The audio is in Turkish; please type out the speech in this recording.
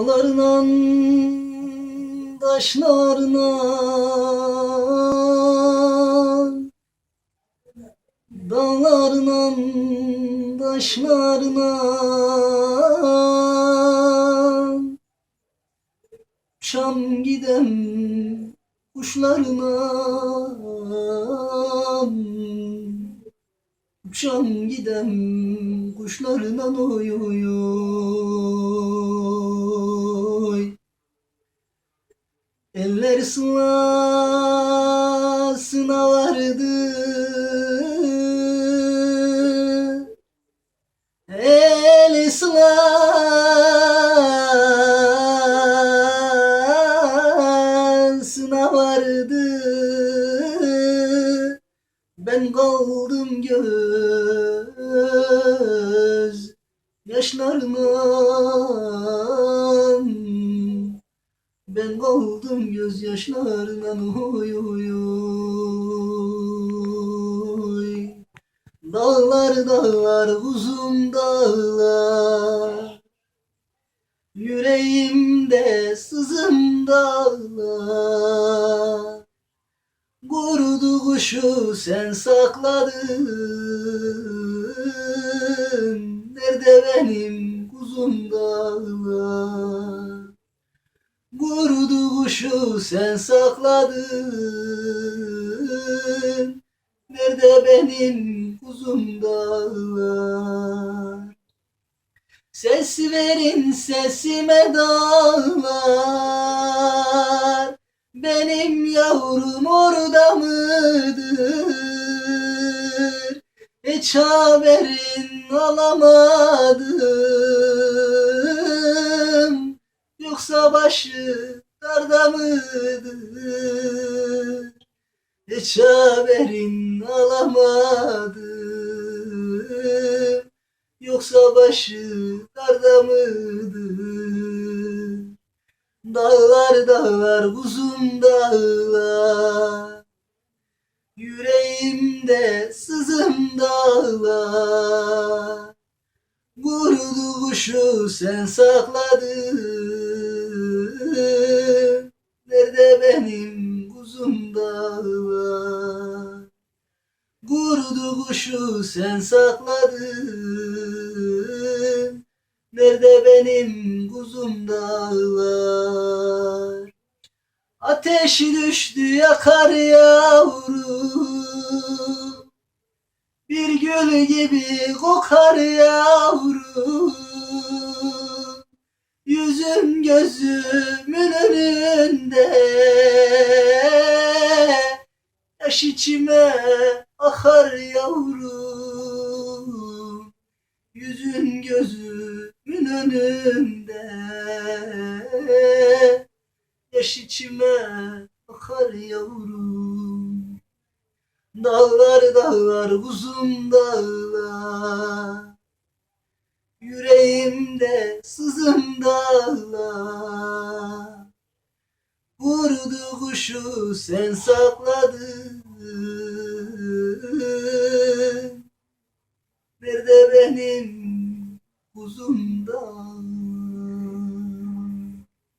Dağlarla taşlarla Dağlarla taşlarla Uçam gidem kuşlarına. Uçam gidem kuşlarına oy Eller sılasına vardı El sılasına vardı ben kaldım göz yaşlarına Ben kaldım göz yaşlarına oy oy oy. Dağlar dağlar uzun dağlar. Yüreğimde sızım dağlar. Kurudu kuşu sen sakladın. Nerede benim Kurudu kuşu sen sakladın. Nerede benim kuzum dağlar? Ses verin sesime dağlar. Benim yavrum orada mıdır? Hiç haberin alamadım Yoksa başı darda mıdır? Hiç haberin alamadım Yoksa başı darda mıdır? Dağlar dağlar uzun dağlar Yüreğimde sızım dağlar Kurudu kuşu sen sakladın kuşu sen sakladın. Nerede benim kuzum dağlar? Ateşi düştü yakar yavrum. Bir gül gibi kokar yavrum Yaş içime akar yavrum Yüzün gözümün önünde. Yaş içime akar yavrum Dağlar dağlar uzun dağlar. Yüreğimde sızım dağlar Vurdu kuşu sen sakladın. Nerede benim kuzum